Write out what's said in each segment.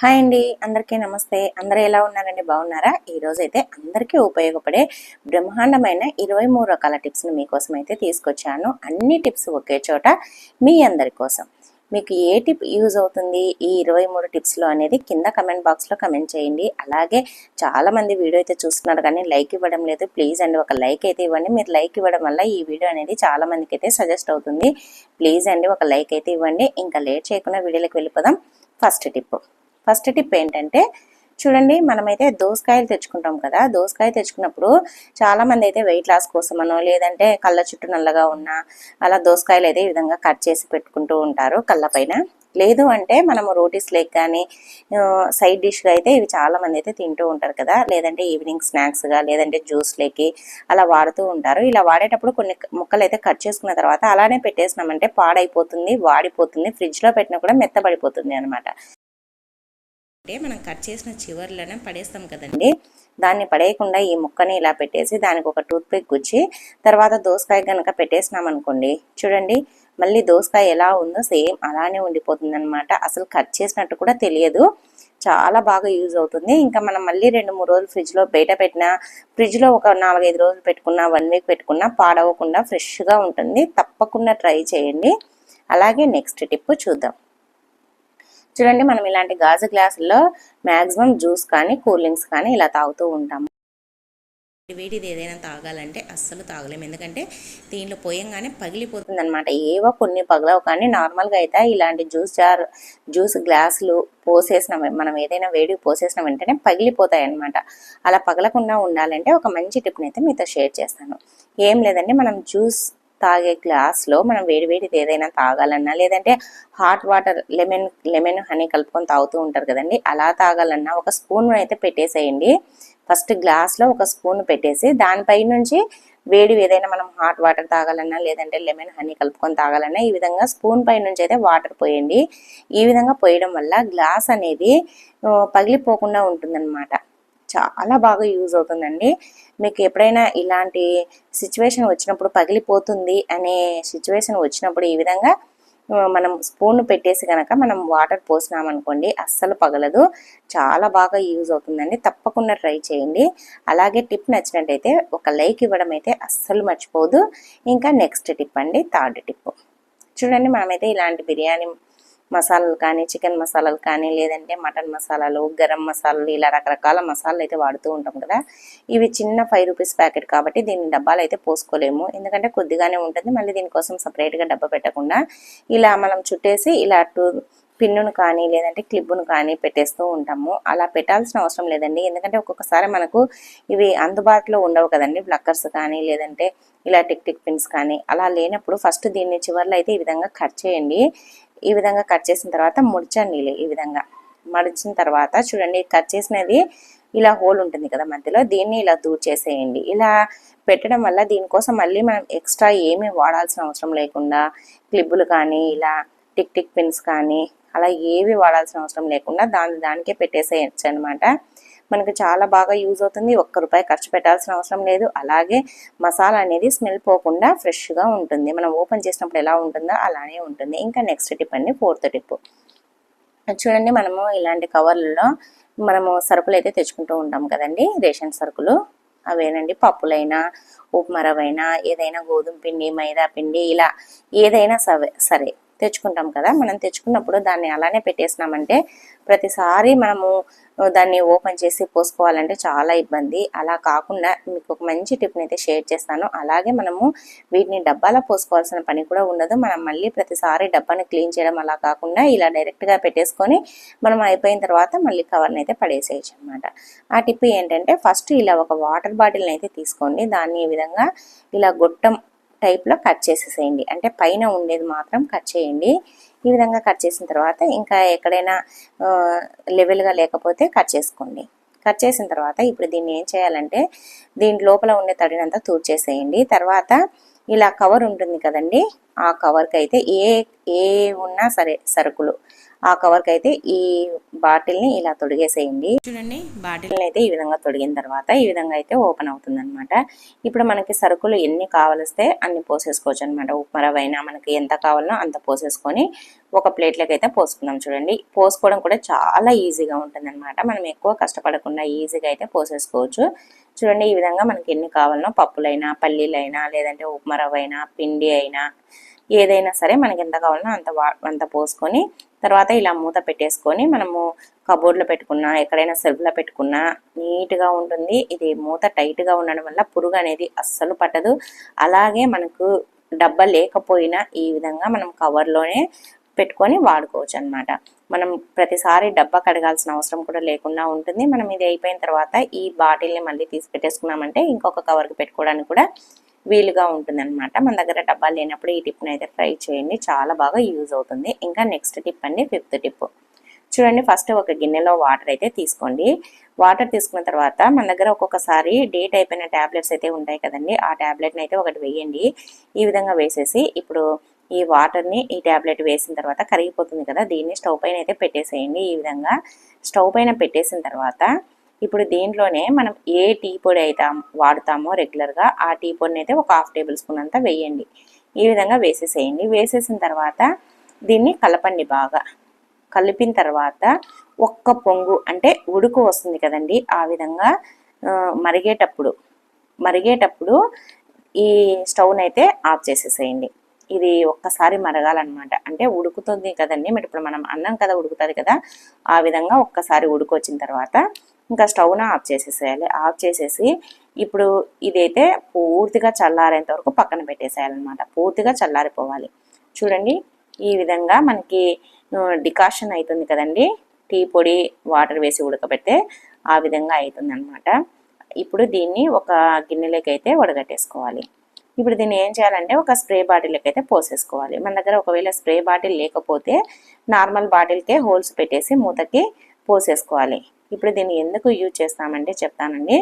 Hi అండి అందరికీ నమస్తే. అందరూ ఎలా ఉన్నారండి? బాగున్నారా? ఈరోజు అయితే అందరికీ ఉపయోగపడే బ్రహ్మాండమైన ఇరవై మూడు రకాల టిప్స్ని మీకోసం అయితే తీసుకొచ్చాను. అన్ని టిప్స్ ఒకే చోట మీ అందరి కోసం. మీకు ఏ టిప్ యూజ్ అవుతుంది? ఈ ఇరవై మూడు టిప్స్లో అనేది కింద కమెంట్ బాక్స్లో కమెంట్ చేయండి. అలాగే చాలామంది వీడియో అయితే చూస్తున్నారు కానీ లైక్ ఇవ్వడం లేదు. ప్లీజ్ అండి ఒక లైక్ అయితే ఇవ్వండి. మీరు లైక్ ఇవ్వడం వల్ల ఈ వీడియో అనేది చాలా మందికి అయితే సజెస్ట్ అవుతుంది. ప్లీజ్ అండి ఒక లైక్ అయితే ఇవ్వండి. ఇంకా లేట్ చేయకుండా వీడియోలోకి వెళ్ళిపోదాం. ఫస్ట్ టిప్ ఫస్ట్ టిప్ ఏంటంటే చూడండి మనమైతే దోసకాయలు తెచ్చుకుంటాం కదా దోసకాయ తెచ్చుకున్నప్పుడు చాలా మంది అయితే వెయిట్ లాస్ కోసమనో లేదంటే కళ్ళ చుట్టూ నల్లగా ఉన్న అలా దోసకాయలు అయితే ఈ విధంగా కట్ చేసి పెట్టుకుంటూ ఉంటారు కళ్ళ పైన. లేదు అంటే మనము రోటీస్ లేక్ కానీ సైడ్ డిష్గా అయితే ఇవి చాలా మంది అయితే తింటూ ఉంటారు కదా లేదంటే ఈవినింగ్ స్నాక్స్గా లేదంటే జ్యూస్ లేకి అలా వాడుతూ ఉంటారు. ఇలా వాడేటప్పుడు కొన్ని ముక్కలు అయితే కట్ చేసుకున్న తర్వాత అలానే పెట్టేసినామంటే పాడైపోతుంది వాడిపోతుంది ఫ్రిడ్జ్లో పెట్టినా కూడా మెత్తబడిపోతుంది అనమాట అంటే మనం కట్ చేసిన చివర్లోనే పడేస్తాం కదండి. దాన్ని పడేయకుండా ఈ ముక్కని ఇలా పెట్టేసి దానికి ఒక టూత్ పిక్ గుచ్చి తర్వాత దోసకాయ కనుక పెట్టేసినాం అనుకోండి. చూడండి మళ్ళీ దోసకాయ ఎలా ఉందో సేమ్ అలానే ఉండిపోతుంది అనమాట అసలు కట్ చేసినట్టు కూడా తెలియదు. చాలా బాగా యూజ్ అవుతుంది. ఇంకా మనం మళ్ళీ రెండు మూడు రోజులు ఫ్రిడ్జ్లో బయట పెట్టినా ఫ్రిడ్జ్లో ఒక నాలుగైదు రోజులు పెట్టుకున్నా వన్ వీక్ పెట్టుకున్నా పాడవకుండా ఫ్రెష్గా ఉంటుంది. తప్పకుండా ట్రై చేయండి. అలాగే నెక్స్ట్ టిప్ చూద్దాం. చూడండి మనం ఇలాంటి గాజు గ్లాసుల్లో మ్యాక్సిమం జ్యూస్ కానీ కూల్ డ్రింక్స్ కానీ ఇలా తాగుతూ ఉంటాము. వేడిది ఏదైనా తాగాలంటే అస్సలు తాగలేము. ఎందుకంటే దీంట్లో పోయంగానే పగిలిపోతుంది అనమాట ఏవో కొన్ని పగలవు కానీ నార్మల్గా అయితే ఇలాంటి జ్యూస్ జార్ జ్యూస్ గ్లాసులు పోసేసిన మనం ఏదైనా వేడి పోసేసిన వెంటనే పగిలిపోతాయి అనమాట అలా పగలకుండా ఉండాలంటే ఒక మంచి టిప్ని అయితే మీతో షేర్ చేస్తాను. ఏం లేదండి మనం జ్యూస్ తాగే గ్లాస్లో మనం వేడివేడిది ఏదైనా తాగాలన్నా లేదంటే hot water lemon lemon honey కలుపుకొని తాగుతూ ఉంటారు కదండి. అలా తాగాలన్నా ఒక స్పూన్ అయితే పెట్టేసేయండి. ఫస్ట్ గ్లాస్లో ఒక స్పూన్ పెట్టేసి దానిపై నుంచి వేడి ఏదైనా మనం హాట్ వాటర్ తాగాలన్నా లేదంటే లెమన్ హనీ కలుపుకొని తాగాలన్నా ఈ విధంగా స్పూన్ పై నుంచి అయితే వాటర్ పోయండి. ఈ విధంగా పోయడం వల్ల గ్లాస్ అనేది పగిలిపోకుండా ఉంటుందన్నమాట. చాలా బాగా యూజ్ అవుతుందండి. మీకు ఎప్పుడైనా ఇలాంటి సిచ్యువేషన్ వచ్చినప్పుడు పగిలిపోతుంది అనే సిచ్యువేషన్ వచ్చినప్పుడు ఈ విధంగా మనం స్పూన్ పెట్టేసి కనుక మనం వాటర్ పోసినామనుకోండి అస్సలు పగలదు. చాలా బాగా యూజ్ అవుతుందండి. తప్పకుండా ట్రై చేయండి. అలాగే టిప్ నచ్చినట్టయితే ఒక లైక్ ఇవ్వడం అయితే అస్సలు మర్చిపోదు ఇంకా నెక్స్ట్ టిప్ అండి థర్డ్ టిప్. చూడండి మనమైతే ఇలాంటి బిర్యానీ మసాలాలు కానీ చికెన్ మసాలాలు కానీ లేదంటే మటన్ మసాలాలు గరం మసాలాలు ఇలా రకరకాల మసాలాలు అయితే వాడుతూ ఉంటాం కదా. ఇవి చిన్న ఫైవ్ రూపీస్ ప్యాకెట్ కాబట్టి దీన్ని డబ్బాలు అయితే పోసుకోలేము. ఎందుకంటే కొద్దిగానే ఉంటుంది. మళ్ళీ దీనికోసం సపరేట్గా డబ్బా పెట్టకుండా ఇలా మనం చుట్టేసి ఇలా టూ పిన్నును కానీ లేదంటే క్లిప్పును కానీ పెట్టేస్తూ ఉంటాము. అలా పెట్టాల్సిన అవసరం లేదండి. ఎందుకంటే ఒక్కొక్కసారి మనకు ఇవి అందుబాటులో ఉండవు కదండి. బ్లక్కర్స్ కానీ లేదంటే ఇలా టిక్ టిక్ పిన్స్ కానీ అలా లేనప్పుడు ఫస్ట్ దీన్ని చివరిలో అయితే ఈ విధంగా కట్ చేయండి. ఈ విధంగా కట్ చేసిన తర్వాత ముడిచండి ఈ విధంగా. మడిచిన తర్వాత చూడండి కట్ చేసినది ఇలా హోల్ ఉంటుంది కదా మధ్యలో దీన్ని ఇలా దూర్ చేసేయండి. ఇలా పెట్టడం వల్ల దీనికోసం మళ్ళీ మనం ఎక్స్ట్రా ఏమీ వాడాల్సిన అవసరం లేకుండా క్లిబ్బులు కానీ ఇలా టిక్ టిక్ పిన్స్ కానీ అలా ఏవి వాడాల్సిన అవసరం లేకుండా దాని దానికే పెట్టేసేయచ్చు అనమాట మనకు చాలా బాగా యూజ్ అవుతుంది. ఒక్క రూపాయి ఖర్చు పెట్టాల్సిన అవసరం లేదు. అలాగే మసాలా అనేది స్మెల్ పోకుండా ఫ్రెష్గా ఉంటుంది. మనం ఓపెన్ చేసినప్పుడు ఎలా ఉంటుందో అలానే ఉంటుంది. ఇంకా నెక్స్ట్ టిప్ అండి ఫోర్త్ టిప్. చూడండి మనము ఇలాంటి కవర్లలో మనము సరుకులు అయితే తెచ్చుకుంటూ ఉంటాం కదండి. రేషన్ సరుకులు. అవేనండి పప్పులైనా ఉప్మరవైనా ఏదైనా గోధుమ పిండి మైదా పిండి ఇలా ఏదైనా సరే. తెచ్చుకుంటాం కదా? మనం తెచ్చుకున్నప్పుడు దాన్ని అలానే పెట్టేసినామంటే ప్రతిసారి మనము దాన్ని ఓపెన్ చేసి పోసుకోవాలంటే చాలా ఇబ్బంది. అలా కాకుండా మీకు ఒక మంచి టిప్ని అయితే షేర్ చేస్తాను. అలాగే మనము వీటిని డబ్బాలో పోసుకోవాల్సిన పని కూడా ఉండదు. మనం మళ్ళీ ప్రతిసారి డబ్బాని క్లీన్ చేయడం అలా కాకుండా ఇలా డైరెక్ట్గా పెట్టేసుకొని మనం అయిపోయిన తర్వాత మళ్ళీ కవర్ని అయితే పడేసేయచ్చు అనమాట ఆ టిప్ ఏంటంటే ఫస్ట్ ఇలా ఒక వాటర్ బాటిల్ని అయితే తీసుకోండి. దాన్ని ఈ విధంగా ఇలా గొట్టం టైప్లో కట్ చేసేసేయండి. అంటే పైన ఉండేది మాత్రం కట్ చేయండి. ఈ విధంగా కట్ చేసిన తర్వాత ఇంకా ఎక్కడైనా లెవెల్గా లేకపోతే కట్ చేసుకోండి. కట్ చేసిన తర్వాత ఇప్పుడు దీన్ని ఏం చేయాలంటే దీని లోపల ఉండే తడినంతా తూర్చేసేయండి తర్వాత ఇలా కవర్ ఉంటుంది కదండి ఆ కవర్కి అయితే ఏ ఏ ఉన్నా సరే సరుకులు. ఆ కవర్కి అయితే ఈ బాటిల్ని ఇలా తొడిగేసేయండి. చూడండి బాటిల్ని అయితే ఈ విధంగా తొడిగిన తర్వాత ఈ విధంగా అయితే ఓపెన్ అవుతుంది అనమాట ఇప్పుడు మనకి సరుకులు ఎన్ని కావలిస్తే అన్ని పోసేసుకోవచ్చు అనమాట ఉప్మా రవ్వ అయినా మనకి ఎంత కావాలనో అంత పోసేసుకొని ఒక ప్లేట్లోకి అయితే పోసుకుందాం చూడండి. పోసుకోవడం కూడా చాలా ఈజీగా ఉంటుంది అనమాట మనం ఎక్కువ కష్టపడకుండా ఈజీగా అయితే పోసేసుకోవచ్చు. చూడండి ఈ విధంగా మనకి ఎన్ని కావాలనో పప్పులైనా పల్లీలైనా లేదంటే ఉప్మా రవ్వ అయినా పిండి అయినా ఏదైనా సరే మనకి ఎంత కావాలనో అంత వా అంత పోసుకొని తర్వాత ఇలా మూత పెట్టేసుకొని మనము కబోర్డ్లో పెట్టుకున్నా ఎక్కడైనా సెల్ఫ్లో పెట్టుకున్నా నీట్గా ఉంటుంది. ఇది మూత టైట్గా ఉండడం వల్ల పురుగు అనేది అస్సలు పట్టదు. అలాగే మనకు డబ్బా లేకపోయినా ఈ విధంగా మనం కవర్లోనే పెట్టుకొని వాడుకోవచ్చు అనమాట మనం ప్రతిసారి డబ్బా కడగాల్సిన అవసరం కూడా లేకుండా ఉంటుంది. మనం ఇది అయిపోయిన తర్వాత ఈ బాటిల్ని మళ్ళీ తీసి పెట్టేసుకున్నామంటే ఇంకొక కవర్కి పెట్టుకోవడానికి కూడా వీలుగా ఉంటుంది అనమాట మన దగ్గర డబ్బాలు లేనప్పుడు ఈ టిప్ని అయితే ట్రై చేయండి. చాలా బాగా యూజ్ అవుతుంది. ఇంకా నెక్స్ట్ టిప్ అండి ఫిఫ్త్ టిప్. చూడండి ఫస్ట్ ఒక గిన్నెలో వాటర్ అయితే తీసుకోండి. వాటర్ తీసుకున్న తర్వాత మన దగ్గర ఒక్కొక్కసారి డేట్ అయిపోయిన ట్యాబ్లెట్స్ అయితే ఉంటాయి కదండి. ఆ ట్యాబ్లెట్ని అయితే ఒకటి వేయండి. ఈ విధంగా వేసేసి ఇప్పుడు ఈ వాటర్ని ఈ ట్యాబ్లెట్ వేసిన తర్వాత కరిగిపోతుంది కదా దీన్ని స్టవ్ పైన అయితే పెట్టేసేయండి. ఈ విధంగా స్టవ్ పైన పెట్టేసిన తర్వాత ఇప్పుడు దీంట్లోనే మనం ఏ టీ పొడి అయితే వాడతామో రెగ్యులర్గా ఆ టీ పొడిని అయితే ఒక హాఫ్ టేబుల్ స్పూన్ అంతా వేయండి. ఈ విధంగా వేసేసేయండి. వేసేసిన తర్వాత దీన్ని కలపండి బాగా. కలిపిన తర్వాత ఒక్క పొంగు అంటే ఉడుకు వస్తుంది కదండి ఆ విధంగా మరిగేటప్పుడు మరిగేటప్పుడు ఈ స్టవ్ని అయితే ఆఫ్ చేసేసేయండి. ఇది ఒక్కసారి మరగాలన్నమాట. అంటే ఉడుకుతుంది కదండి మరి ఇప్పుడు మనం అన్నం కదా ఉడుకుతుంది కదా ఆ విధంగా ఒక్కసారి ఉడుకొచ్చిన తర్వాత ఇంకా స్టవ్ను ఆఫ్ చేసేసేయాలి. ఆఫ్ చేసేసి ఇప్పుడు ఇదైతే పూర్తిగా చల్లారేంత వరకు పక్కన పెట్టేసేయాలన్నమాట. పూర్తిగా చల్లారిపోవాలి. చూడండి ఈ విధంగా మనకి డికాషన్ అవుతుంది కదండి. టీ పొడి వాటర్ వేసి ఉడకబెడితే ఆ విధంగా అవుతుంది అనమాట ఇప్పుడు దీన్ని ఒక గిన్నెలోకి అయితే వడగట్టేసుకోవాలి. ఇప్పుడు దీన్ని ఏం చేయాలంటే ఒక స్ప్రే బాటిల్కి అయితే పోసేసుకోవాలి. మన దగ్గర ఒకవేళ స్ప్రే బాటిల్ లేకపోతే నార్మల్ బాటిల్కే హోల్స్ పెట్టేసి మూతకి పోసేసుకోవాలి. ఇప్పుడు దీన్ని ఎందుకు యూజ్ చేస్తామంటే చెప్తానండి.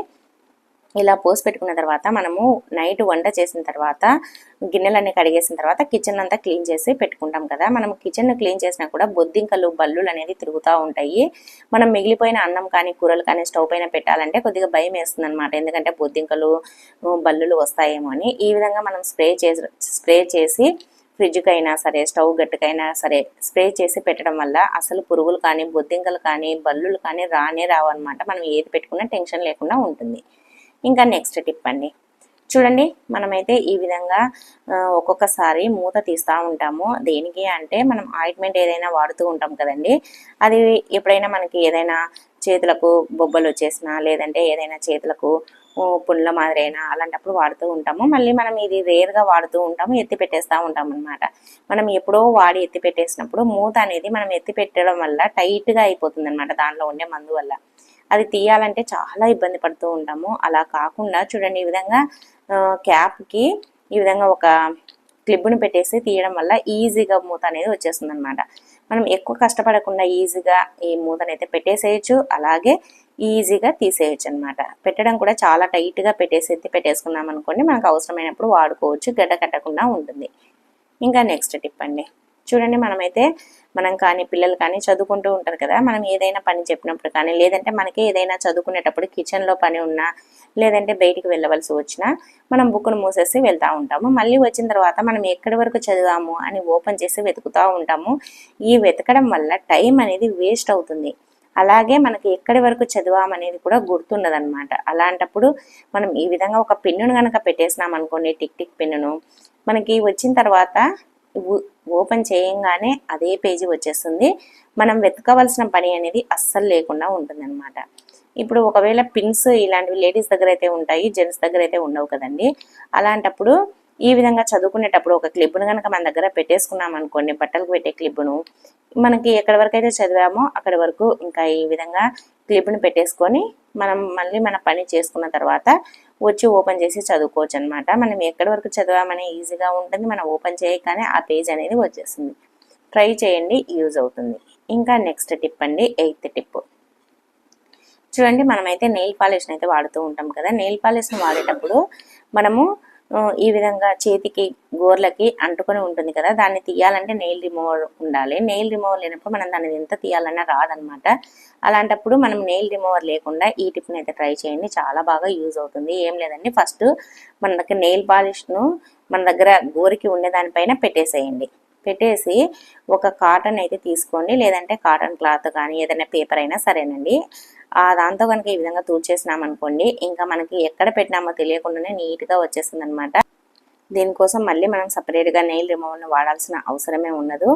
ఇలా పోసి పెట్టుకున్న తర్వాత మనము నైట్ వంట చేసిన తర్వాత గిన్నెలన్నీ కడిగేసిన తర్వాత కిచెన్ అంతా క్లీన్ చేసి పెట్టుకుంటాం కదా. మనం కిచెన్ క్లీన్ చేసినా కూడా బొద్దింకలు బల్లులు అనేది తిరుగుతూ ఉంటాయి. మనం మిగిలిపోయిన అన్నం కానీ కూరలు కానీ స్టవ్ పైన పెట్టాలంటే కొద్దిగా భయం వేస్తుంది అనమాట ఎందుకంటే బొద్దింకలు బల్లులు వస్తాయేమో అని. ఈ విధంగా మనం స్ప్రే చేసి స్ప్రే చేసి ఫ్రిడ్జ్కైనా సరే స్టవ్ గట్టుకైనా సరే స్ప్రే చేసి పెట్టడం వల్ల అసలు పురుగులు కానీ బొద్దింకలు కానీ బల్లులు కానీ రానే రావన్నమాట. మనం ఏది పెట్టుకున్నా టెన్షన్ లేకుండా ఉంటుంది. ఇంకా నెక్స్ట్ టిప్ అండి. చూడండి మనమైతే ఈ విధంగా ఒక్కొక్కసారి మూత తీస్తూ ఉంటాము. దేనికి అంటే మనం ఆయింట్మెంట్ ఏదైనా వాడుతూ ఉంటాం కదండి. అది ఎప్పుడైనా మనకి ఏదైనా చేతులకు బొబ్బలు వచ్చేసినా లేదంటే ఏదైనా చేతులకు పుండ్ల మాదిరైనా అలాంటప్పుడు వాడుతూ ఉంటాము. మళ్ళీ మనం ఇది రేర్గా వాడుతూ ఉంటాము ఎత్తి పెట్టేస్తూ ఉంటాం అనమాట మనం ఎప్పుడో వాడి ఎత్తి పెట్టేసినప్పుడు మూత అనేది మనం ఎత్తి పెట్టడం వల్ల టైట్గా అయిపోతుంది అనమాట దాంట్లో ఉండే మందు వల్ల. అది తీయాలంటే చాలా ఇబ్బంది పడుతూ ఉంటాము. అలా కాకుండా చూడండి ఈ విధంగా క్యాప్కి ఈ విధంగా ఒక క్లిప్ను పెట్టేసి తీయడం వల్ల ఈజీగా మూత అనేది వచ్చేస్తుంది అనమాట మనం ఎక్కువ కష్టపడకుండా ఈజీగా ఈ మూతనైతే పెట్టేసేయచ్చు. అలాగే ఈజీగా తీసేయచ్చు అనమాట పెట్టడం కూడా చాలా టైట్గా పెట్టేసి పెట్టేసుకున్నాం అనుకోండి మనకు అవసరమైనప్పుడు వాడుకోవచ్చు. గడ్డ కట్టకుండా ఉంటుంది. ఇంకా నెక్స్ట్ టిప్ అండి. చూడండి మనమైతే మనం కానీ పిల్లలు కానీ చదువుకుంటూ ఉంటారు కదా మనం ఏదైనా పని చెప్పినప్పుడు కానీ లేదంటే మనకి ఏదైనా చదువుకునేటప్పుడు కిచెన్లో పని ఉన్నా లేదంటే బయటికి వెళ్ళవలసి వచ్చినా మనం బుక్ను మూసేసి వెళ్తూ ఉంటాము. మళ్ళీ వచ్చిన తర్వాత మనం ఎక్కడి వరకు చదివాము అని ఓపెన్ చేసి వెతుకుతూ ఉంటాము. ఈ వెతకడం వల్ల టైం అనేది వేస్ట్ అవుతుంది. అలాగే మనకి ఎక్కడి వరకు చదివామనేది కూడా గుర్తుండదనమాట అలాంటప్పుడు మనం ఈ విధంగా ఒక పెన్నును కనుక పెట్టేసినాం అనుకోండి టిక్ టిక్ పెన్నును మనకి వచ్చిన తర్వాత ఓపెన్ చేయంగానే అదే పేజీ వచ్చేస్తుంది. మనం వెతకవలసిన పని అనేది అస్సలు లేకుండా ఉంటుందన్నమాట. ఇప్పుడు ఒకవేళ పిన్స్ ఇలాంటివి లేడీస్ దగ్గర అయితే ఉంటాయి జెంట్స్ దగ్గర అయితే ఉండవు కదండి. అలాంటప్పుడు ఈ విధంగా చదువుకునేటప్పుడు ఒక క్లిప్ను కనుక మన దగ్గర పెట్టేసుకున్నాం అనుకోండి బట్టలకు పెట్టే క్లిప్ను మనకి ఎక్కడి వరకు అయితే చదివామో అక్కడి వరకు ఇంకా ఈ విధంగా క్లిప్ని పెట్టేసుకొని మనం మళ్ళీ మన పని చేసుకున్న తర్వాత వచ్చి ఓపెన్ చేసి చదువుకోవచ్చు అనమాట మనం ఎక్కడి వరకు చదివామని ఈజీగా ఉంటుంది మనం ఓపెన్ చేయగానే ఆ పేజ్ అనేది వచ్చేస్తుంది. ట్రై చేయండి యూజ్ అవుతుంది. ఇంకా నెక్స్ట్ టిప్ అండి ఎయిత్ టిప్. చూడండి మనమైతే నెయిల్ పాలిష్ని అయితే వాడుతూ ఉంటాం కదా. నెయిల్ పాలిష్ని వాడేటప్పుడు మనము ఈ విధంగా చేతికి గోర్లకి అంటుకొని ఉంటుంది కదా. దాన్ని తీయాలంటే నెయిల్ రిమూవర్ ఉండాలి. నెయిల్ రిమూవర్ లేనప్పుడు మనం దాన్ని ఎంత తీయాలన్నా రాదనమాట. అలాంటప్పుడు మనం నెయిల్ రిమూవర్ లేకుండా ఈ టిప్ని అయితే ట్రై చేయండి. చాలా బాగా యూజ్ అవుతుంది. ఏం లేదండి ఫస్ట్ మన దగ్గర నెయిల్ పాలిష్ను మన దగ్గర గోరికి ఉండే దానిపైన పెట్టేసేయండి. పెట్టేసి ఒక కాటన్ అయితే తీసుకోండి. లేదంటే కాటన్ క్లాత్ కానీ ఏదైనా పేపర్ అయినా సరేనండి. దాంతో కనుక ఈ విధంగా తూర్చేసినాం అనుకోండి ఇంకా మనకి ఎక్కడ పెట్టినామో తెలియకుండానే నీట్గా వచ్చేస్తుంది అనమాట దీనికోసం మళ్ళీ మనం సపరేట్గా నెయిల్ రిమూవర్ని వాడాల్సిన అవసరమే ఉండదు.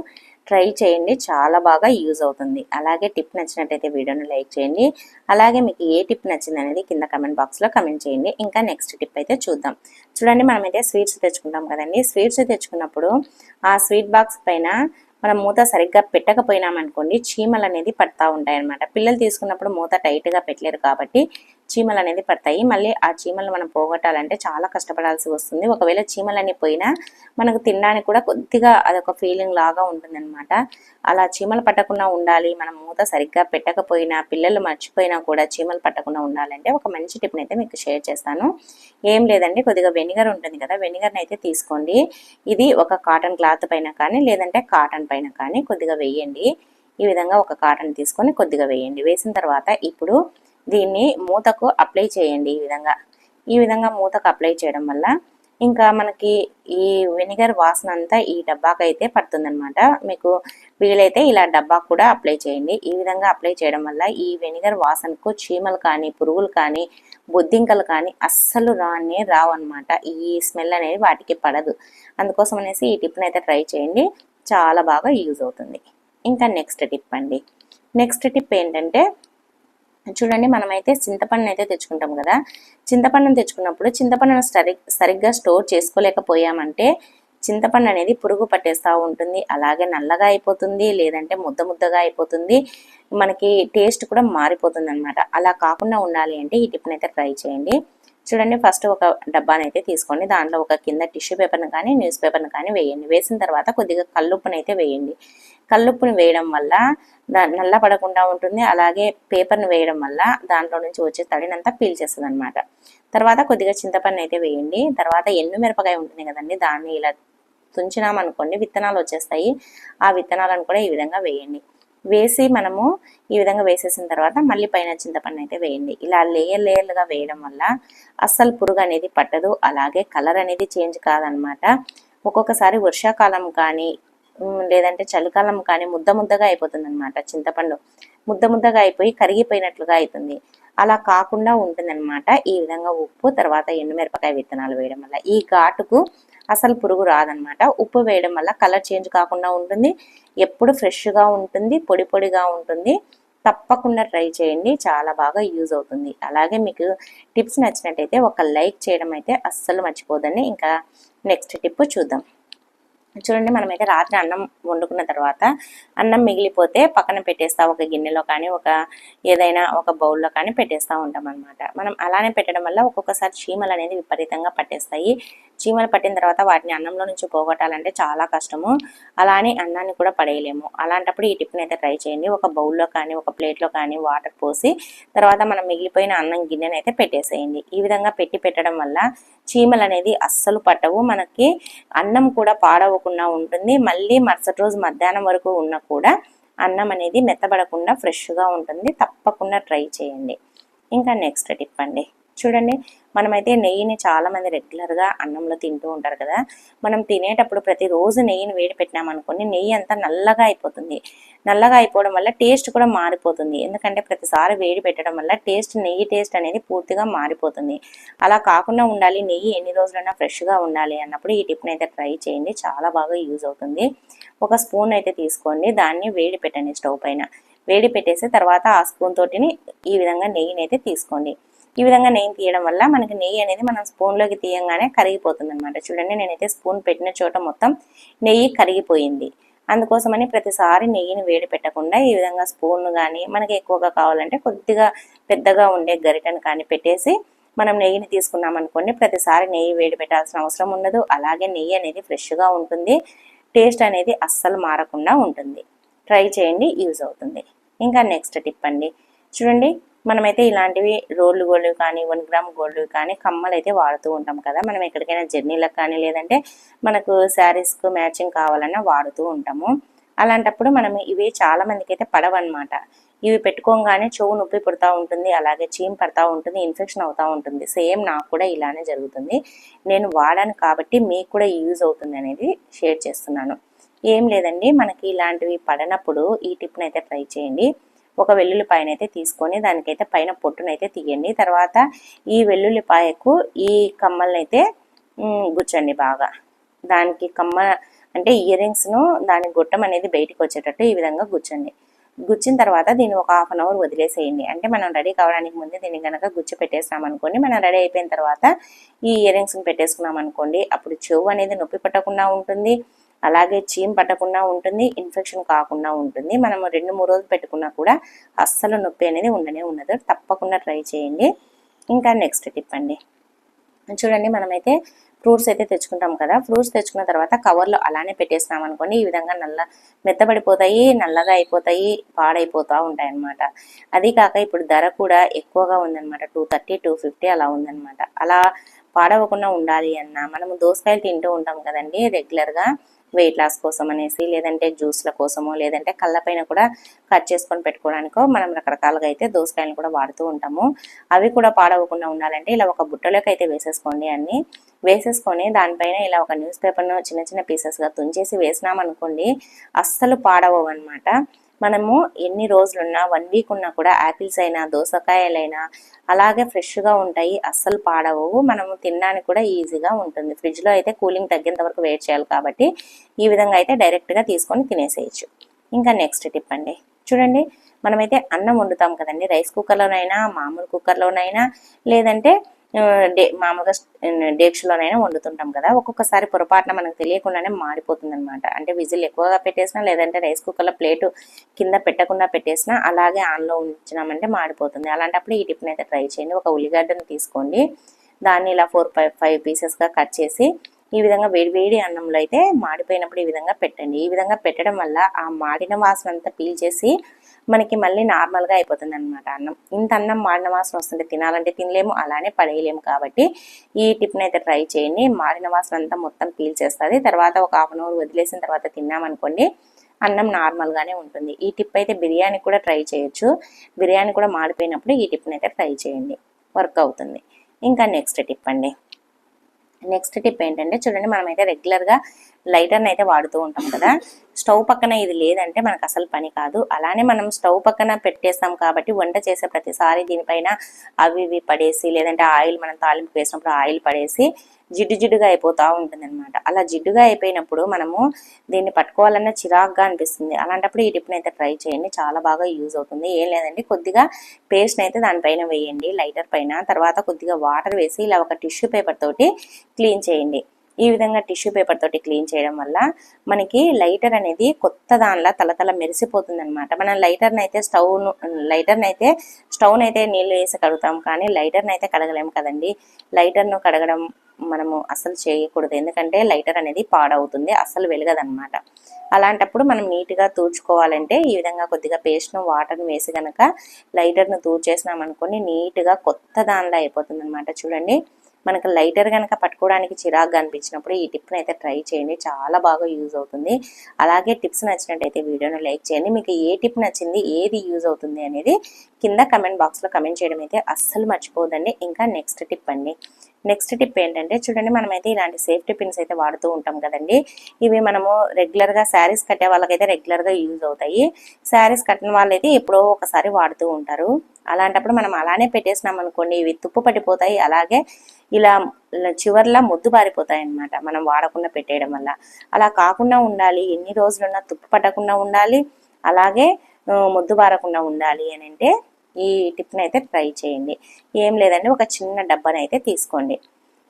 ట్రై చేయండి చాలా బాగా యూజ్ అవుతుంది. అలాగే టిప్ నచ్చినట్టయితే వీడియోని లైక్ చేయండి. అలాగే మీకు ఏ టిప్ నచ్చింది అనేది కింద కమెంట్ బాక్స్లో కమెంట్ చేయండి. ఇంకా నెక్స్ట్ టిప్ అయితే చూద్దాం. చూడండి మనమైతే స్వీట్స్ తెచ్చుకుంటాం కదండి. స్వీట్స్ తెచ్చుకున్నప్పుడు ఆ స్వీట్ బాక్స్ పైన మనం మూత సరిగ్గా పెట్టకపోయినామనుకోండి చీమలు అనేది పడతా ఉంటాయి అన్నమాట. పిల్లలు తీసుకున్నప్పుడు మూత టైట్గా పెట్టలేరు కాబట్టి చీమలు అనేది పడతాయి. మళ్ళీ ఆ చీమలు మనం పోగొట్టాలంటే చాలా కష్టపడాల్సి వస్తుంది. ఒకవేళ చీమలన్నీ పోయినా మనకు తినడానికి కూడా కొద్దిగా అదొక ఫీలింగ్ లాగా ఉంటుందన్నమాట. అలా చీమలు పట్టకుండా ఉండాలి మనం మూత సరిగ్గా పెట్టకపోయినా పిల్లలు మర్చిపోయినా కూడా చీమలు పట్టకుండా ఉండాలంటే ఒక మంచి టిప్ని అయితే మీకు షేర్ చేస్తాను. ఏం లేదండి కొద్దిగా వెనిగర్ ఉంటుంది కదా వెనిగర్ని అయితే తీసుకోండి. ఇది ఒక కాటన్ క్లాత్ పైన కానీ లేదంటే కాటన్ పైన కానీ కొద్దిగా వేయండి. ఈ విధంగా ఒక కాటన్ తీసుకొని కొద్దిగా వేయండి. వేసిన తర్వాత ఇప్పుడు దీన్ని మూతకు అప్లై చేయండి ఈ విధంగా. ఈ విధంగా మూతకు అప్లై చేయడం వల్ల ఇంకా మనకి ఈ వెనిగర్ వాసన అంతా ఈ డబ్బాకు అయితే పడుతుందన్నమాట. మీకు వీలైతే ఇలా డబ్బా కూడా అప్లై చేయండి. ఈ విధంగా అప్లై చేయడం వల్ల ఈ వెనిగర్ వాసనకు చీమలు కానీ పురుగులు కానీ బొద్దింకలు కానీ అస్సలు రానే రావు అనమాట ఈ స్మెల్ అనేది వాటికి పడదు. అందుకోసం అనేసి ఈ టిప్ని అయితే ట్రై చేయండి. చాలా బాగా యూజ్ అవుతుంది. ఇంకా నెక్స్ట్ టిప్ అండి. నెక్స్ట్ టిప్ ఏంటంటే చూడండి మనమైతే చింతపండు అయితే తెచ్చుకుంటాం కదా. చింతపండుని తెచ్చుకున్నప్పుడు చింతపండును సరి సరిగ్గా స్టోర్ చేసుకోలేకపోయామంటే చింతపండు అనేది పురుగు పట్టేస్తూ ఉంటుంది. అలాగే నల్లగా అయిపోతుంది లేదంటే ముద్ద ముద్దగా అయిపోతుంది. మనకి టేస్ట్ కూడా మారిపోతుంది అనమాట అలా కాకుండా ఉండాలి అంటే ఈ టిప్ని అయితే ట్రై చేయండి. చూడండి ఫస్ట్ ఒక డబ్బాని అయితే తీసుకోండి. దాంట్లో ఒక కింద టిష్యూ పేపర్ని కానీ న్యూస్ పేపర్ని కానీ వేయండి. వేసిన తర్వాత కొద్దిగా కల్లుప్పుని అయితే వేయండి. కల్లుప్పుని వేయడం వల్ల దా- నల్ల పడకుండా ఉంటుంది. అలాగే పేపర్ని వేయడం వల్ల దాంట్లో నుంచి వచ్చే తడినంతా పీల్చేస్తుంది అనమాట తర్వాత కొద్దిగా చింతపండు అయితే వేయండి. తర్వాత ఎండు మిరపకాయ ఉంటుంది కదండి దాన్ని ఇలా తుంచినామనుకోండి విత్తనాలు వచ్చేస్తాయి. ఆ విత్తనాలను కూడా ఈ విధంగా వేయండి. వేసి మనము ఈ విధంగా వేసేసిన తర్వాత మళ్ళీ పైన చింతపండు అయితే వేయండి. ఇలా లేయర్ లేయర్లుగా వేయడం వల్ల అస్సలు పురుగు అనేది పట్టదు. అలాగే కలర్ అనేది చేంజ్ కాదనమాట. ఒక్కొక్కసారి వర్షాకాలం కానీ లేదంటే చలికాలం కానీ ముద్ద ముద్దగా అయిపోతుంది అనమాట చింతపండు. ముద్ద ముద్దగా అయిపోయి కరిగిపోయినట్లుగా అవుతుంది అలా కాకుండా ఉంటుందన్నమాట ఈ విధంగా ఉప్పు తర్వాత ఎండుమిరపకాయ విత్తనాలు వేయడం వల్ల. ఈ ఘాటుకు అసలు పురుగు రాదనమాట. ఉప్పు వేయడం వల్ల కలర్ చేంజ్ కాకుండా ఉంటుంది. ఎప్పుడు ఫ్రెష్గా ఉంటుంది పొడి పొడిగా ఉంటుంది. తప్పకుండా ట్రై చేయండి. చాలా బాగా యూజ్ అవుతుంది. అలాగే మీకు టిప్స్ నచ్చినట్టయితే ఒక లైక్ చేయడం అయితే అస్సలు మర్చిపోదండి. ఇంకా నెక్స్ట్ టిప్ చూద్దాం. చూడండి మనమైతే రాత్రి అన్నం వండుకున్న తర్వాత అన్నం మిగిలిపోతే పక్కన పెట్టేస్తా ఒక గిన్నెలో కానీ ఒక ఏదైనా ఒక బౌల్లో కానీ పెట్టేస్తూ ఉంటాం అనమాట మనం అలానే పెట్టడం వల్ల ఒక్కొక్కసారి చీమలు అనేది విపరీతంగా పట్టేస్తాయి. చీమలు పట్టిన తర్వాత వాటిని అన్నంలో నుంచి పోగొట్టాలంటే చాలా కష్టము. అలానే అన్నాన్ని కూడా పడేయలేము. అలాంటప్పుడు ఈ టిఫిన్ అయితే ట్రై చేయండి. ఒక బౌల్లో కానీ ఒక ప్లేట్లో కానీ వాటర్ పోసి తర్వాత మనం మిగిలిపోయిన అన్నం గిన్నెని అయితే పెట్టేసేయండి. ఈ విధంగా పెట్టి పెట్టడం వల్ల చీమలు అనేది అస్సలు పట్టవు. మనకి అన్నం కూడా పాడవకుండా ఉంటుంది. మళ్ళీ మరుసటి రోజు మధ్యాహ్నం వరకు ఉన్నా కూడా అన్నం అనేది మెత్తబడకుండా ఫ్రెష్గా ఉంటుంది. తప్పకుండా ట్రై చేయండి. ఇంకా నెక్స్ట్ టిప్ అండి. చూడండి మనమైతే నెయ్యిని చాలా మంది రెగ్యులర్గా అన్నంలో తింటూ ఉంటారు కదా. మనం తినేటప్పుడు ప్రతిరోజు నెయ్యిని వేడి పెట్టినామనుకోండి నెయ్యి అంతా నల్లగా అయిపోతుంది. నల్లగా అయిపోవడం వల్ల టేస్ట్ కూడా మారిపోతుంది. ఎందుకంటే ప్రతిసారి వేడి పెట్టడం వల్ల టేస్ట్ నెయ్యి టేస్ట్ అనేది పూర్తిగా మారిపోతుంది. అలా కాకుండా ఉండాలి నెయ్యి ఎన్ని రోజులైనా ఫ్రెష్గా ఉండాలి అన్నప్పుడు ఈ టిప్ని అయితే ట్రై చేయండి. చాలా బాగా యూజ్ అవుతుంది. ఒక స్పూన్ అయితే తీసుకోండి. దాన్ని వేడి పెట్టండి స్టవ్ పైన. వేడి పెట్టేసి తర్వాత ఆ స్పూన్ తోటిని ఈ విధంగా నెయ్యిని అయితే తీసుకోండి. ఈ విధంగా నెయ్యి తీయడం వల్ల మనకి నెయ్యి అనేది మనం స్పూన్లోకి తీయంగానే కరిగిపోతుంది అనమాట చూడండి నేనైతే స్పూన్ పెట్టిన చోట మొత్తం నెయ్యి కరిగిపోయింది. అందుకోసమని ప్రతిసారి నెయ్యిని వేడి పెట్టకుండా ఈ విధంగా స్పూన్ కానీ మనకి ఎక్కువగా కావాలంటే కొద్దిగా పెద్దగా ఉండే గరిటెను కానీ పెట్టేసి మనం నెయ్యిని తీసుకున్నాం అనుకోండి ప్రతిసారి నెయ్యి వేడి పెట్టాల్సిన అవసరం ఉండదు. అలాగే నెయ్యి అనేది ఫ్రెష్గా ఉంటుంది. టేస్ట్ అనేది అస్సలు మారకుండా ఉంటుంది. ట్రై చేయండి యూజ్ అవుతుంది. ఇంకా నెక్స్ట్ టిప్ అండి. చూడండి మనమైతే ఇలాంటివి రోళ్ళు గోళ్ళు కానీ వన్ గ్రామ్ గోల్డ్ కానీ కమ్మలు అయితే వాడుతూ ఉంటాం కదా. మనం ఎక్కడికైనా జర్నీలకు కానీ లేదంటే మనకు శారీస్కు మ్యాచింగ్ కావాలన్నా వాడుతూ ఉంటాము. అలాంటప్పుడు మనం ఇవి చాలా మందికి అయితే పడవన్నమాట. ఇవి పెట్టుకోగానే చెవు నొప్పి పుడతా ఉంటుంది అలాగే చీమ్ పడతా ఉంటుంది ఇన్ఫెక్షన్ అవుతూ ఉంటుంది. సేమ్ నాకు కూడా ఇలానే జరుగుతుంది. నేను వాడాను కాబట్టి మీకు కూడా యూజ్ అవుతుంది అనేది షేర్ చేస్తున్నాను. ఏం లేదండి మనకి ఇలాంటివి పడనప్పుడు ఈ టిప్ని అయితే ట్రై చేయండి. ఒక వెల్లుల్లిపాయనైతే అయితే తీసుకొని దానికైతే పైన పొట్టునైతే తీయండి. తర్వాత ఈ వెల్లుల్లిపాయకు ఈ కమ్మలనైతే గుచ్చండి బాగా. దానికి కమ్మ అంటే ఇయర్ రింగ్స్ను దాని గుట్టం అనేది బయటికి వచ్చేటట్టు ఈ విధంగా గుచ్చండి. గుచ్చిన తర్వాత దీన్ని ఒక హాఫ్ అన్ అవర్ వదిలేసేయండి. అంటే మనం రెడీ కావడానికి ముందే దీన్ని కనుక గుచ్చి పెట్టేస్తాం అనుకోండి మనం రెడీ అయిపోయిన తర్వాత ఈ ఇయర్ రింగ్స్ని పెట్టేసుకున్నాం అనుకోండి అప్పుడు చెవు అనేది నొప్పి పట్టకుండా ఉంటుంది. అలాగే చీమ్ పట్టకుండా ఉంటుంది ఇన్ఫెక్షన్ కాకుండా ఉంటుంది. మనం రెండు మూడు రోజులు పెట్టుకున్నా కూడా అస్సలు నొప్పి అనేది ఉండనే ఉండదు. తప్పకుండా ట్రై చేయండి. ఇంకా నెక్స్ట్ టిప్ అండి. చూడండి మనమైతే ఫ్రూట్స్ అయితే తెచ్చుకుంటాం కదా. ఫ్రూట్స్ తెచ్చుకున్న తర్వాత కవర్లో అలానే పెట్టేస్తాం అనుకోండి. ఈ విధంగా నల్ల మెత్తబడిపోతాయి నల్లగా అయిపోతాయి పాడైపోతూ ఉంటాయి అన్నమాట అది కాక ఇప్పుడు ధర కూడా ఎక్కువగా ఉందన్నమాట. టూ థర్టీ టూ ఫిఫ్టీ అలా ఉందన్నమాట. అలా పాడవకుండా ఉండాలి అన్న మనము దోసకాయలు తింటూ ఉంటాం కదండి రెగ్యులర్గా. వెయిట్ లాస్ కోసం అనేసి లేదంటే జ్యూస్ల కోసమో లేదంటే కళ్ళపైన కూడా కట్ చేసుకొని పెట్టుకోవడానికో మనం రకరకాలుగా అయితే దోసకాయలు కూడా వాడుతూ ఉంటాము. అవి కూడా పాడవకుండా ఉండాలంటే ఇలా ఒక బుట్టలోకి అయితే వేసేసుకోండి అన్ని. వేసేసుకొని దానిపైన ఇలా ఒక న్యూస్ పేపర్ను చిన్న చిన్న పీసెస్గా తుంచేసి వేసినామనుకోండి అస్సలు పాడవవు అనమాట మనము ఎన్ని రోజులున్నా వన్ వీక్ ఉన్నా కూడా యాపిల్స్ అయినా దోసకాయలైనా అలాగే ఫ్రెష్గా ఉంటాయి అస్సలు పాడవు మనము తినడానికి కూడా ఈజీగా ఉంటుంది. ఫ్రిడ్జ్లో అయితే కూలింగ్ తగ్గేంత వరకు వెయిట్ చేయాలి కాబట్టి ఈ విధంగా అయితే డైరెక్ట్గా తీసుకొని తినేసేయచ్చు. ఇంకా నెక్స్ట్ టిప్ అండి. చూడండి మనమైతే అన్నం వండుతాం కదండి. రైస్ కుక్కర్లోనైనా మామూలు కుక్కర్లోనైనా లేదంటే డే మామూలుగా డేక్షలోనైనా వండుతుంటాం కదా. ఒక్కొక్కసారి పొరపాటున మనకు తెలియకుండానే మాడిపోతుంది అనమాట అంటే విజిల్ ఎక్కువగా పెట్టేసినా లేదంటే రైస్ కుక్కర్లో ప్లేటు కింద పెట్టకుండా పెట్టేసినా అలాగే ఆన్లో ఉంచినామంటే మాడిపోతుంది. అలాంటప్పుడు ఈ టిప్ని అయితే ట్రై చేయండి. ఒక ఉల్లిగడ్డను తీసుకోండి. దాన్ని ఇలా ఫోర్ ఫైవ్ ఫైవ్ పీసెస్గా కట్ చేసి ఈ విధంగా వేడి వేడి అన్నంలో అయితే మాడిపోయినప్పుడు ఈ విధంగా పెట్టండి. ఈ విధంగా పెట్టడం వల్ల ఆ మాడిన వాసన అంతా పీల్చేసి మనకి మళ్ళీ నార్మల్గా అయిపోతుంది అనమాట అన్నం. ఇంత అన్నం మాడిన వాసన వస్తుంటే తినాలంటే తినలేము అలానే పడేయలేము కాబట్టి ఈ టిప్ని అయితే ట్రై చేయండి. మాడిన వాసన అంతా మొత్తం పీల్ చేస్తుంది. తర్వాత ఒక హాఫ్ అన్ అవర్ వదిలేసిన తర్వాత తిన్నామనుకోండి అన్నం నార్మల్గానే ఉంటుంది. ఈ టిప్ అయితే బిర్యానీ కూడా ట్రై చేయొచ్చు. బిర్యానీ కూడా మాడిపోయినప్పుడు ఈ టిప్ని అయితే ట్రై చేయండి. వర్క్ అవుతుంది. ఇంకా నెక్స్ట్ టిప్ అండి. నెక్స్ట్ టిప్ ఏంటంటే చూడండి మనమైతే రెగ్యులర్గా లైటర్ని అయితే వాడుతూ ఉంటాం కదా. స్టవ్ పక్కన ఇది లేదంటే మనకు అసలు పని కాదు. అలానే మనం స్టవ్ పక్కన పెట్టేస్తాం కాబట్టి వంట చేసే ప్రతిసారి దీనిపైన అవి ఇవి పడేసి లేదంటే ఆయిల్ మనం తాలింపు వేసినప్పుడు ఆయిల్ పడేసి జిడ్డు జిడ్డుగా అయిపోతూ ఉంటుంది అనమాట అలా జిడ్డుగా అయిపోయినప్పుడు మనము దీన్ని పట్టుకోవాలన్న చిరాగ్గా అనిపిస్తుంది. అలాంటప్పుడు ఈ టిప్ని అయితే ట్రై చేయండి. చాలా బాగా యూజ్ అవుతుంది. ఏం లేదండి కొద్దిగా పేస్ట్ని అయితే దానిపైన వేయండి లైటర్ పైన. తర్వాత కొద్దిగా వాటర్ వేసి ఇలా ఒక టిష్యూ పేపర్ తోటి క్లీన్ చేయండి. ఈ విధంగా టిష్యూ పేపర్ తోటి క్లీన్ చేయడం వల్ల మనకి లైటర్ అనేది కొత్త దానిలా తలతల మెరిసిపోతుంది అనమాట మనం లైటర్ని అయితే స్టవ్ లైటర్ని అయితే స్టవ్ని అయితే నీళ్ళు వేసి కడుగుతాం కానీ లైటర్ని అయితే కడగలేము కదండి. లైటర్ను కడగడం మనము అసలు చేయకూడదు. ఎందుకంటే లైటర్ అనేది పాడవుతుంది అసలు వెలగదనమాట అలాంటప్పుడు మనం నీట్గా తూడ్చుకోవాలంటే ఈ విధంగా కొద్దిగా పేస్ట్ను వాటర్ను వేసి కనుక లైటర్ను తూడ్చేసినాం అనుకోని నీట్గా కొత్త దానిలో అయిపోతుంది అనమాట చూడండి. మనకు లైటర్ కనుక పట్టుకోవడానికి చిరాగ్గా అనిపించినప్పుడు ఈ టిప్ని అయితే ట్రై చేయండి. చాలా బాగా యూజ్ అవుతుంది. అలాగే టిప్స్ నచ్చినట్టయితే వీడియోను లైక్ చేయండి. మీకు ఏ టిప్ నచ్చింది ఏది యూజ్ అవుతుంది అనేది కింద కమెంట్ బాక్స్లో కమెంట్ చేయడం అయితే అస్సలు మర్చిపోదండి ఇంకా నెక్స్ట్ టిప్ అండి. నెక్స్ట్ టిప్ ఏంటంటే చూడండి మనమైతే ఇలాంటి సేఫ్టీ పిన్స్ అయితే వాడుతూ ఉంటాం కదండి. ఇవి మనము రెగ్యులర్గా శారీస్ కట్టే వాళ్ళకైతే రెగ్యులర్గా యూజ్ అవుతాయి. శారీస్ కట్టిన వాళ్ళైతే ఎప్పుడో ఒకసారి వాడుతూ ఉంటారు. అలాంటప్పుడు మనం అలానే పెట్టేసినాం అనుకోండి ఇవి తుప్పు పడిపోతాయి. అలాగే ఇలా చివర్లా మొద్దు పారిపోతాయి అనమాట మనం వాడకుండా పెట్టేయడం వల్ల. అలా కాకుండా ఉండాలి. ఎన్ని రోజులున్నా తుప్పు పట్టకుండా ఉండాలి. అలాగే మొద్దు పారకుండా ఉండాలి అని అంటే ఈ టిప్ని అయితే ట్రై చేయండి. ఏం లేదండి ఒక చిన్న డబ్బాని అయితే తీసుకోండి.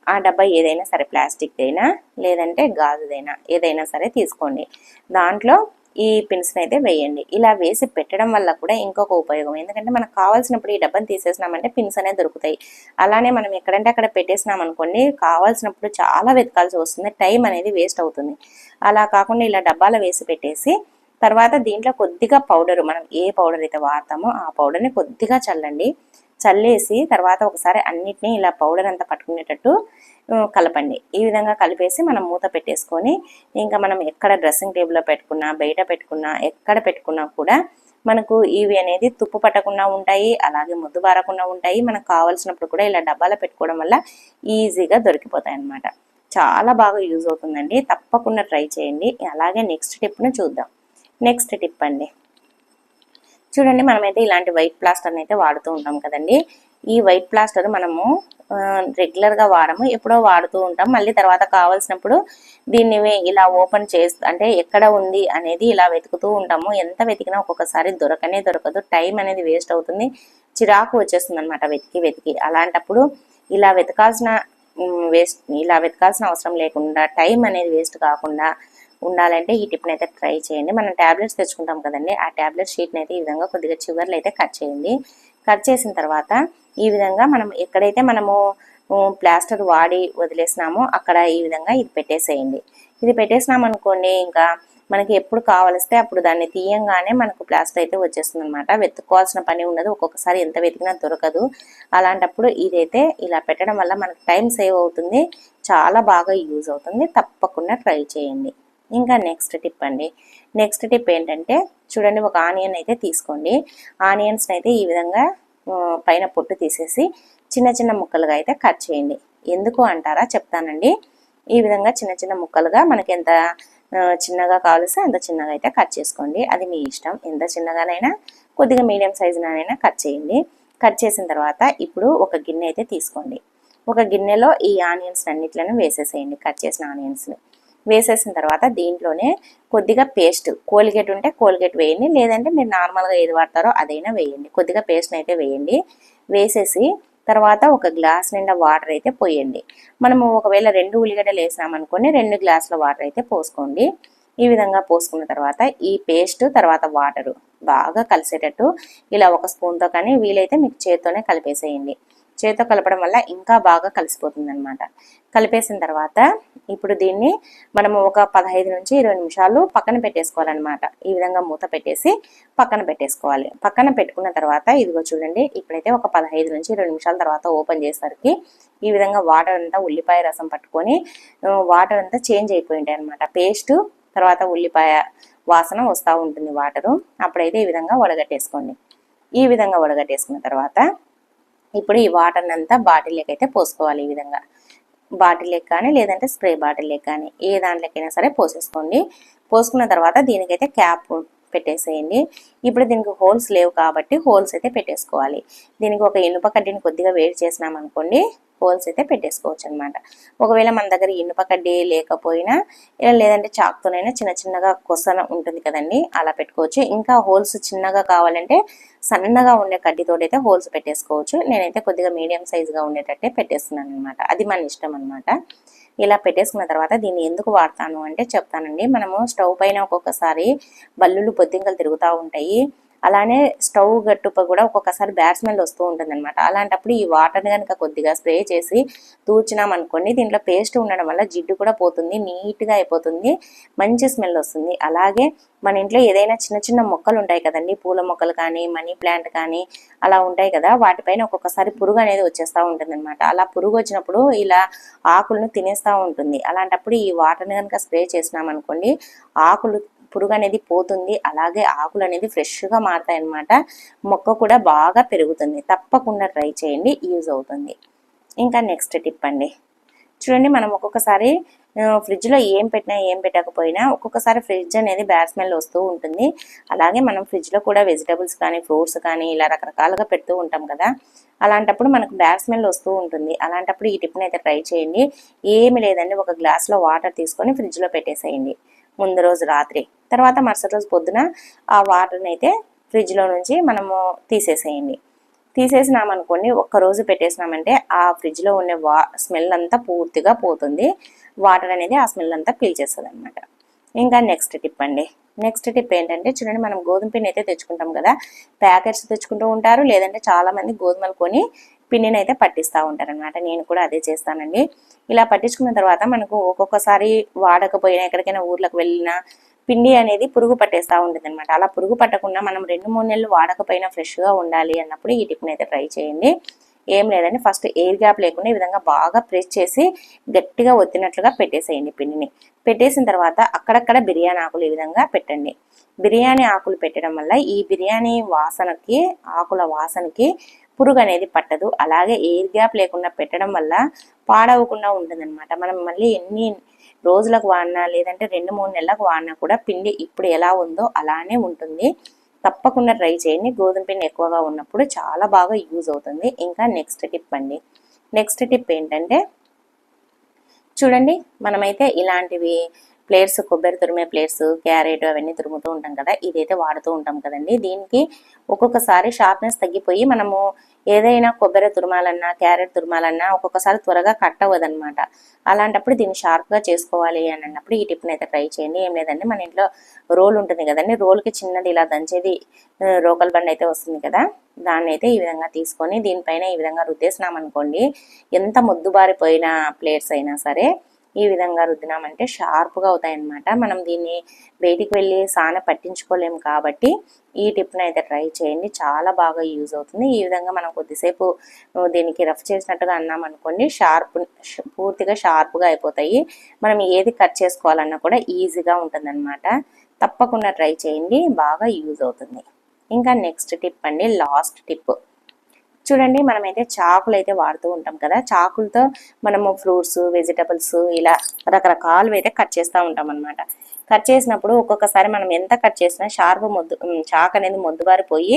ఆ డబ్బా ఏదైనా సరే ప్లాస్టిక్దైనా లేదంటే గాజుదైనా ఏదైనా సరే తీసుకోండి. దాంట్లో ఈ పిన్స్ని అయితే వేయండి. ఇలా వేసి పెట్టడం వల్ల కూడా ఇంకొక ఉపయోగం. ఎందుకంటే మనకు కావాల్సినప్పుడు ఈ డబ్బాని తీసేసినామంటే పిన్స్ అనేవి దొరుకుతాయి. అలానే మనం ఎక్కడంటే అక్కడ పెట్టేసినాం అనుకోండి కావాల్సినప్పుడు చాలా వెతకాల్సి వస్తుంది. టైం అనేది వేస్ట్ అవుతుంది. అలా కాకుండా ఇలా డబ్బాలో వేసి పెట్టేసి తర్వాత దీంట్లో కొద్దిగా పౌడర్ మనం ఏ పౌడర్ అయితే వాడతామో ఆ పౌడర్ని కొద్దిగా చల్లండి. చల్లేసి తర్వాత ఒకసారి అన్నిటినీ ఇలా పౌడర్ అంతా పట్టుకునేటట్టు కలపండి. ఈ విధంగా కలిపేసి మనం మూత పెట్టేసుకొని ఇంకా మనం ఎక్కడ డ్రెస్సింగ్ టేబుల్లో పెట్టుకున్నా బయట పెట్టుకున్నా ఎక్కడ పెట్టుకున్నా కూడా మనకు ఇవి అనేది తుప్పు పట్టకుండా ఉంటాయి అలాగే ముద్దు బారకుండా ఉంటాయి. మనకు కావాల్సినప్పుడు కూడా ఇలా డబ్బాలో పెట్టుకోవడం వల్ల ఈజీగా దొరికిపోతాయి అన్నమాట. చాలా బాగా యూజ్ అవుతుందండి. తప్పకుండా ట్రై చేయండి. అలాగే నెక్స్ట్ టిప్ను చూద్దాం. నెక్స్ట్ టిప్ అండి. చూడండి మనమైతే ఇలాంటి వైట్ ప్లాస్టర్ని అయితే వాడుతూ ఉంటాం కదండి. ఈ వైట్ ప్లాస్టర్ మనము రెగ్యులర్గా వాడము. ఎప్పుడో వాడుతూ ఉంటాం. మళ్ళీ తర్వాత కావాల్సినప్పుడు దీన్ని ఇలా ఓపెన్ చేస్తూ అంటే ఎక్కడ ఉంది అనేది ఇలా వెతుకుతూ ఉంటాము. ఎంత వెతికినా ఒక్కొక్కసారి దొరకనే దొరకదు. టైం అనేది వేస్ట్ అవుతుంది. చిరాకు వచ్చేస్తుంది అనమాట వెతికి వెతికి. అలాంటప్పుడు ఇలా వెతకాల్సిన వేస్ట్ ఇలా వెతకాల్సిన అవసరం లేకుండా టైం అనేది వేస్ట్ కాకుండా ఉండాలంటే ఈ టిప్ని అయితే ట్రై చేయండి. మనం ట్యాబ్లెట్స్ తెచ్చుకుంటాం కదండి. ఆ ట్యాబ్లెట్ షీట్ని అయితే ఈ విధంగా కొద్దిగా చివర్లు అయితే కట్ చేయండి. కట్ చేసిన తర్వాత ఈ విధంగా మనం ఎక్కడైతే మనము ప్లాస్టర్ వాడి వదిలేసినామో అక్కడ ఈ విధంగా ఇది పెట్టేసేయండి. ఇది పెట్టేసినాం అనుకోండి ఇంకా మనకి ఎప్పుడు కావలిస్తే అప్పుడు దాన్ని తీయంగానే మనకు ప్లాస్టర్ అయితే వచ్చేస్తుంది అనమాట వెతుక్కోవాల్సిన పని ఉండదు ఒక్కొక్కసారి ఎంత వెతికినా దొరకదు. అలాంటప్పుడు ఇదైతే ఇలా పెట్టడం వల్ల మనకు టైం సేవ్ అవుతుంది చాలా బాగా యూజ్ అవుతుంది. తప్పకుండా ట్రై చేయండి. ఇంకా నెక్స్ట్ టిప్ అండి. నెక్స్ట్ టిప్ ఏంటంటే చూడండి ఒక ఆనియన్ అయితే తీసుకోండి. ఆనియన్స్ని అయితే ఈ విధంగా పైన పొట్టు తీసేసి చిన్న చిన్న ముక్కలుగా అయితే కట్ చేయండి. ఎందుకు అంటారా చెప్తానండి. ఈ విధంగా చిన్న చిన్న ముక్కలుగా మనకి ఎంత చిన్నగా కావలిస్తే అంత చిన్నగా అయితే కట్ చేసుకోండి. అది మీ ఇష్టం. ఎంత చిన్నగానైనా కొద్దిగా మీడియం సైజునైనా కట్ చేయండి. కట్ చేసిన తర్వాత ఇప్పుడు ఒక గిన్నె అయితే తీసుకోండి. ఒక గిన్నెలో ఈ ఆనియన్స్ అన్నిట్లను వేసేసేయండి కట్ చేసిన ఆనియన్స్ని. వేసేసిన తర్వాత దీంట్లోనే కొద్దిగా పేస్ట్ కోల్గేట్ ఉంటే కోల్గేట్ వేయండి లేదంటే మీరు నార్మల్గా ఏది వాడతారో అదైనా వేయండి. కొద్దిగా పేస్ట్ని అయితే వేయండి. వేసేసి తర్వాత ఒక గ్లాస్ నిండా వాటర్ అయితే పోయండి. మనము ఒకవేళ రెండు ఉల్లిగడ్డలు వేసామనుకోండి రెండు గ్లాసుల వాటర్ అయితే పోసుకోండి. ఈ విధంగా పోసుకున్న తర్వాత ఈ పేస్ట్ తర్వాత వాటరు బాగా కలిసేటట్టు ఇలా ఒక స్పూన్తో కానీ వీలైతే మీకు చేత్తోనే కలిపేసేయండి. చేతితో కలపడం వల్ల ఇంకా బాగా కలిసిపోతుంది అనమాట కలిపేసిన తర్వాత ఇప్పుడు దీన్ని మనము ఒక పదహైదు నుంచి ఇరవై నిమిషాలు పక్కన పెట్టేసుకోవాలన్నమాట. ఈ విధంగా మూత పెట్టేసి పక్కన పెట్టేసుకోవాలి. పక్కన పెట్టుకున్న తర్వాత ఇదిగో చూడండి ఇప్పుడైతే ఒక పదహైదు నుంచి ఇరవై నిమిషాల తర్వాత ఓపెన్ చేసేసరికి ఈ విధంగా వాటర్ అంతా ఉల్లిపాయ రసం పట్టుకొని వాటర్ అంతా చేంజ్ అయిపోయి ఉంటాయి అనమాట పేస్ట్ తర్వాత ఉల్లిపాయ వాసన వస్తూ ఉంటుంది వాటరు. అప్పుడైతే ఈ విధంగా వడగట్టేసుకోండి. ఈ విధంగా వడగట్టేసుకున్న తర్వాత ఇప్పుడు ఈ వాటర్ని అంతా బాటిల్లోకి అయితే పోసుకోవాలి ఈ విధంగా. బాటిల్లోకి కానీ లేదంటే స్ప్రే బాటిల్లోకి కానీ ఏ దాంట్లోకైనా సరే పోసేసుకోండి. పోసుకున్న తర్వాత దీనికైతే క్యాప్ పెట్టేసేయండి. ఇప్పుడు దీనికి హోల్స్ లేవు కాబట్టి హోల్స్ అయితే పెట్టేసుకోవాలి. దీనికి ఒక ఇనుప కడ్డీని కొద్దిగా వేడి చేసినాం అనుకోండి హోల్స్ అయితే పెట్టేసుకోవచ్చు అనమాట ఒకవేళ మన దగ్గర ఇనుప కడ్డీ లేకపోయినా ఇలా లేదంటే చాక్తోనైనా చిన్న చిన్నగా కొసన ఉంటుంది కదండి అలా పెట్టుకోవచ్చు. ఇంకా హోల్స్ చిన్నగా కావాలంటే సన్నగా ఉండే కడ్డీతో అయితే హోల్స్ పెట్టేసుకోవచ్చు. నేనైతే కొద్దిగా మీడియం సైజుగా ఉండేటట్టే పెట్టేస్తున్నాను అనమాట అది మన ఇష్టం అనమాట ఇలా పెట్టేసుకున్న తర్వాత దీన్ని ఎందుకు వాడతాను అంటే చెప్తానండి. మనము స్టవ్ పైన ఒక్కొక్కసారి బల్లులు పొద్దింకలు తిరుగుతూ ఉంటాయి. అలానే స్టవ్ గట్టుప కూడా ఒక్కొక్కసారి బ్యాడ్ స్మెల్ వస్తూ ఉంటుంది అనమాట అలాంటప్పుడు ఈ వాటర్ కనుక కొద్దిగా స్ప్రే చేసి తూర్చినాం అనుకోండి దీంట్లో పేస్ట్ ఉండడం వల్ల జిడ్డు కూడా పోతుంది నీట్గా అయిపోతుంది మంచి స్మెల్ వస్తుంది. అలాగే మన ఇంట్లో ఏదైనా చిన్న చిన్న మొక్కలు ఉంటాయి కదండి పూల మొక్కలు కానీ మనీ ప్లాంట్ కానీ అలా ఉంటాయి కదా వాటిపైన ఒక్కొక్కసారి పురుగు అనేది వచ్చేస్తూ ఉంటుంది అనమాట అలా పురుగు వచ్చినప్పుడు ఇలా ఆకులను తినేస్తూ ఉంటుంది. అలాంటప్పుడు ఈ వాటర్ని కనుక స్ప్రే చేసినాం అనుకోండి ఆకులు పురుగు అనేది పోతుంది. అలాగే ఆకులు అనేది ఫ్రెష్గా మారుతాయి అన్నమాట మొక్క కూడా బాగా పెరుగుతుంది. తప్పకుండా ట్రై చేయండి. యూజ్ అవుతుంది. ఇంకా నెక్స్ట్ టిప్ అండి. చూడండి మనం ఒక్కొక్కసారి ఫ్రిడ్జ్లో ఏం పెట్టినా ఏం పెట్టకపోయినా ఒక్కొక్కసారి ఫ్రిడ్జ్ అనేది బ్యాడ్ స్మెల్ వస్తూ ఉంటుంది. అలాగే మనం ఫ్రిడ్జ్లో కూడా వెజిటబుల్స్ కానీ ఫ్రూట్స్ కానీ ఇలా రకరకాలుగా పెడుతూ ఉంటాం కదా. అలాంటప్పుడు మనకు బ్యాడ్ స్మెల్ వస్తూ ఉంటుంది. అలాంటప్పుడు ఈ టిప్ని అయితే ట్రై చేయండి. ఏమి లేదండి. ఒక గ్లాస్లో వాటర్ తీసుకొని ఫ్రిడ్జ్లో పెట్టేసేయండి. ముందు రోజు రాత్రి. తర్వాత మరుసటి రోజు పొద్దున ఆ వాటర్ని అయితే ఫ్రిడ్జ్లో నుంచి మనము తీసేసేయండి. తీసేసినామనుకోండి ఒక్కరోజు పెట్టేసినామంటే ఆ ఫ్రిడ్జ్లో ఉండే వా స్మెల్ అంతా పూర్తిగా పోతుంది. వాటర్ అనేది ఆ స్మెల్ అంతా పీల్చేస్తుంది అనమాట ఇంకా నెక్స్ట్ టిప్ అండి. నెక్స్ట్ టిప్ ఏంటంటే చూడండి మనం గోధుమ పిండి అయితే తెచ్చుకుంటాం కదా. ప్యాకెట్స్ తెచ్చుకుంటూ ఉంటారు లేదంటే చాలామంది గోధుమలు కొని పిండిని అయితే పట్టిస్తూ ఉంటారు అనమాట నేను కూడా అదే చేస్తానండి. ఇలా పట్టించుకున్న తర్వాత మనకు ఒక్కొక్కసారి వాడకపోయినా ఎక్కడికైనా ఊర్లకు వెళ్ళినా పిండి అనేది పురుగు పట్టేస్తూ ఉంటుంది అనమాట అలా పురుగు పట్టకుండా మనం రెండు మూడు నెలలు వాడకపోయినా ఫ్రెష్గా ఉండాలి అన్నప్పుడు ఈ టిప్ని అయితే ట్రై చేయండి. ఏం లేదండి ఫస్ట్ ఎయిర్ గ్యాప్ లేకుండా ఈ విధంగా బాగా ప్రెస్ చేసి గట్టిగా ఒత్తినట్లుగా పెట్టేసేయండి పిండిని. పెట్టేసిన తర్వాత అక్కడక్కడ బిర్యానీ ఆకులు ఈ విధంగా పెట్టండి. బిర్యానీ ఆకులు పెట్టడం వల్ల ఈ బిర్యానీ వాసనకి ఆకుల వాసనకి పురుగు అనేది పట్టదు. అలాగే ఎయిర్ గ్యాప్ లేకుండా పెట్టడం వల్ల పాడవకుండా ఉంటుందన్నమాట. మనం మళ్ళీ ఎన్ని రోజులకు వాడినా లేదంటే రెండు మూడు నెలలకు వాడినా కూడా పిండి ఇప్పుడు ఎలా ఉందో అలానే ఉంటుంది. తప్పకుండా ట్రై చేయండి. గోధుమ పిండి ఎక్కువగా ఉన్నప్పుడు చాలా బాగా యూజ్ అవుతుంది. ఇంకా నెక్స్ట్ టిప్ అండి. నెక్స్ట్ టిప్ ఏంటంటే చూడండి మనమైతే ఇలాంటివి ప్లేట్స్ కొబ్బరి తురిమే ప్లేట్స్ క్యారెట్ అవన్నీ తురుముతూ ఉంటాం కదా ఇదైతే వాడుతూ ఉంటాం కదండి. దీనికి ఒక్కొక్కసారి షార్ప్నెస్ తగ్గిపోయి మనము ఏదైనా కొబ్బరి తురమాలన్నా క్యారెట్ తురమాలన్నా ఒక్కొక్కసారి త్వరగా కట్ అవ్వదనమాట అలాంటప్పుడు దీన్ని షార్ప్గా చేసుకోవాలి అని అన్నప్పుడు ఈ టిప్ని అయితే ట్రై చేయండి. ఏం లేదండి మన ఇంట్లో రోల్ ఉంటుంది కదండి రోల్కి చిన్నది ఇలా దంచేది రోకల్ బండి అయితే వస్తుంది కదా దాన్ని అయితే ఈ విధంగా తీసుకొని దీనిపైన ఈ విధంగా రుద్దేసినాం అనుకోండి ఎంత ముద్దుబారిపోయిన ప్లేట్స్ అయినా సరే ఈ విధంగా రుద్దినామంటే షార్ప్గా అవుతాయి అన్నమాట మనం దీన్ని బయటికి వెళ్ళి సాన పట్టించుకోలేము కాబట్టి ఈ టిప్ని అయితే ట్రై చేయండి. చాలా బాగా యూజ్ అవుతుంది. ఈ విధంగా మనం కొద్దిసేపు దీనికి రఫ్ చేసినట్టుగా అన్నాం అనుకోండి షార్ప్ పూర్తిగా షార్ప్గా అయిపోతాయి. మనం ఏది కట్ చేసుకోవాలన్నా కూడా ఈజీగా ఉంటుందన్నమాట. తప్పకుండా ట్రై చేయండి. బాగా యూజ్ అవుతుంది. ఇంకా నెక్స్ట్ టిప్ అండి లాస్ట్ టిప్. చూడండి మనమైతే చాకులు అయితే వాడుతూ ఉంటాం కదా. చాకులతో మనము ఫ్రూట్స్ వెజిటబుల్స్ ఇలా రకరకాలు అయితే కట్ చేస్తూ ఉంటాం అనమాట కట్ చేసినప్పుడు ఒక్కొక్కసారి మనం ఎంత కట్ చేసినా షార్ప్ మొద్దు ఉమ్, చాక్ అనేది మొద్దుబారిపోయి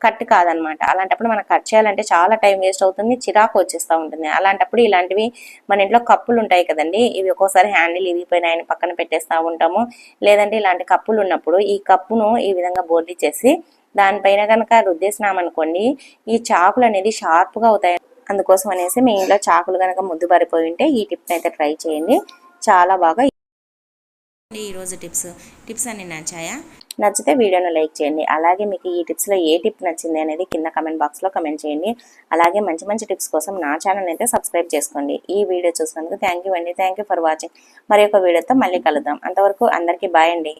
కట్ కాదనమాట అలాంటప్పుడు మనం కట్ చేయాలంటే చాలా టైం వేస్ట్ అవుతుంది చిరాకు వచ్చేస్తూ ఉంటుంది. అలాంటప్పుడు ఇలాంటివి మన ఇంట్లో కప్పులు ఉంటాయి కదండి ఇవి ఒక్కోసారి హ్యాండిల్ ఇరిగిపోయినాయని పక్కన పెట్టేస్తూ ఉంటాము. లేదంటే ఇలాంటి కప్పులు ఉన్నప్పుడు ఈ కప్పును ఈ విధంగా బోర్డీ చేసి దానిపైన కనుక రుద్దేసినామనుకోండి ఈ చాకులు అనేది షార్ప్గా అవుతాయి. అందుకోసం అనేసి మీ ఇంట్లో చాకులు కనుక ముద్దు పడిపోయి ఉంటే ఈ టిప్ని అయితే ట్రై చేయండి. చాలా బాగా ఈ రోజు టిప్స్. టిప్స్ అన్ని నచ్చాయా? నచ్చితే వీడియోను లైక్ చేయండి. అలాగే మీకు ఈ టిప్స్లో ఏ టిప్ నచ్చింది అనేది కింద కమెంట్ బాక్స్లో కమెంట్ చేయండి. అలాగే మంచి మంచి టిప్స్ కోసం నా ఛానల్ అయితే సబ్స్క్రైబ్ చేసుకోండి. ఈ వీడియో చూసినందుకు థ్యాంక్ యూ అండి. Thank you for watching. మరి ఒక వీడియోతో మళ్ళీ కలుద్దాం. అంతవరకు అందరికీ బాయ్ అండి.